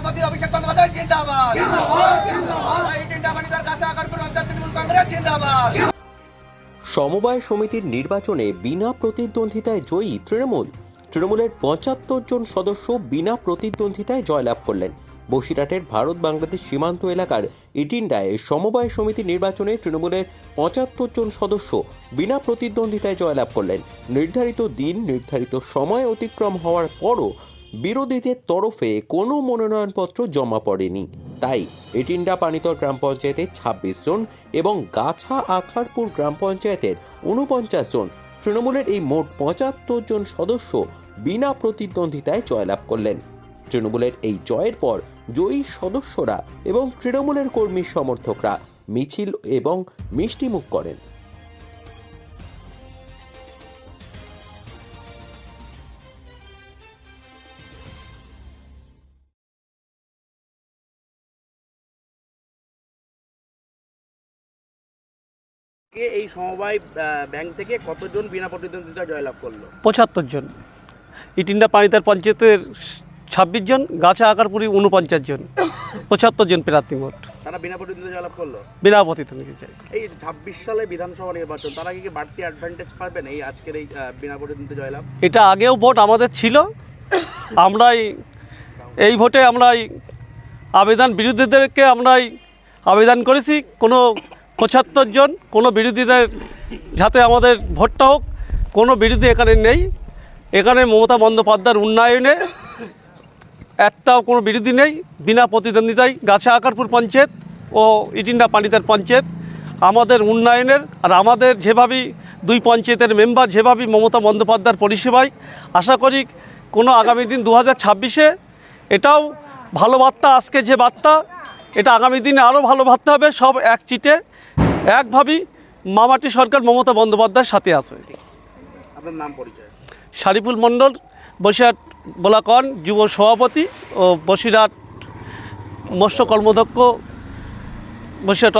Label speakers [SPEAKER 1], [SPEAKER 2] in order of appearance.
[SPEAKER 1] আমাদের অভিষেক বন্দ্যোপাধ্যায় তৃণমূল কংগ্রেস জিন্দাবাদ।
[SPEAKER 2] সমবায় সমিতির নির্বাচনে বিনা প্রতিদ্বন্দ্বিতায় জয়ী তৃণমূল। তৃণমূলের পঁচাত্তর জন সদস্য বিনা প্রতিদ্বন্দ্বিতায় জয়লাভ করলেন। বসিরহাটের ভারত বাংলাদেশ সীমান্ত এলাকার ইটিন্ডায় সমবায় সমিতি নির্বাচনে তৃণমূলের পঁচাত্তর জন সদস্য বিনা প্রতিদ্বন্দ্বিতায় জয়লাভ করলেন। নির্ধারিত দিন নির্ধারিত সময় অতিক্রম হওয়ার পরও বিরোধীদের তরফে কোনো মনোনয়নপত্র জমা পড়েনি। তাই এটিন্ডা পানিতর গ্রাম পঞ্চায়েতের ছাব্বিশ জন এবং গাছা আখারপুর গ্রাম পঞ্চায়েতের উনপঞ্চাশ জন, তৃণমূলের এই মোট পঁচাত্তর জন সদস্য বিনা প্রতিদ্বন্দ্বিতায় জয়লাভ করলেন। তৃণমূলের এই জয়ের পর জয়ী সদস্যরা এবং তৃণমূলের কর্মী সমর্থকরা মিছিল এবং মিষ্টিমুখ করেন।
[SPEAKER 3] কে এই সমবায় ব্যাংক থেকে কতজন বিনা প্রতিদ্বন্দ্বিতা জয়লাভ করল?
[SPEAKER 4] পঁচাত্তর জন। ইটিন্ডা পানিতার পঞ্চায়েতের ছাব্বিশ জন গাছা আকারপুরি উনপঞ্চাশ জন। পঁচাত্তর জন প্রার্থী মোট
[SPEAKER 3] তারা বিনা প্রতিদ্বন্দ্বিতা জয়লাভ করল?
[SPEAKER 4] বিনা প্রতিদ্বন্দ্বিতা
[SPEAKER 3] এই ছাব্বিশ সালে বিধানসভা নির্বাচন তারা কি কি বাড়তি অ্যাডভান্টেজ পাবেন এই আজকের এই বিনা প্রতিদ্বন্দ্বিতা জয়লাভ?
[SPEAKER 4] এটা আগেও ভোট আমাদের ছিল। আমরাই এই ভোটে আমরাই আবেদন বিরোধীদেরকে আমরাই আবেদন করেছি। কোনো পঁচাত্তর জন, কোনো বিরোধীদের যাতে আমাদের ভোটটা হোক, কোনো বিরোধী এখানে নেই। এখানে মমতা বন্দ্যোপাধ্যায়ের উন্নয়নে একটাও কোনো বিরোধী নেই। বিনা প্রতিদ্বন্দ্বিতায় গাছা আকারপুর পঞ্চায়েত ও ইটিন্ডা পানিতার পঞ্চায়েত। আমাদের উন্নয়নের আর আমাদের যেভাবেই দুই পঞ্চায়েতের মেম্বার যেভাবেই মমতা বন্দ্যোপাধ্যায়ের পরিষেবায়, আশা করি কোনো আগামী দিন দু হাজার ছাব্বিশে এটাও ভালো বার্তা, আজকে যে বার্তা, এটা আগামী দিনে আরও ভালো বার্তা হবে সব এক চিটে একভাবেই মামাটি সরকার মমতা বন্দ্যোপাধ্যায়ের সাথে আছে।
[SPEAKER 3] আপনার নাম পরিচয়?
[SPEAKER 4] শারিফুল মণ্ডল বসিরহাট বলাকন যুব সভাপতি ও বসিরহাট মৎস্য কর্মধ্যক্ষ বসিরহাট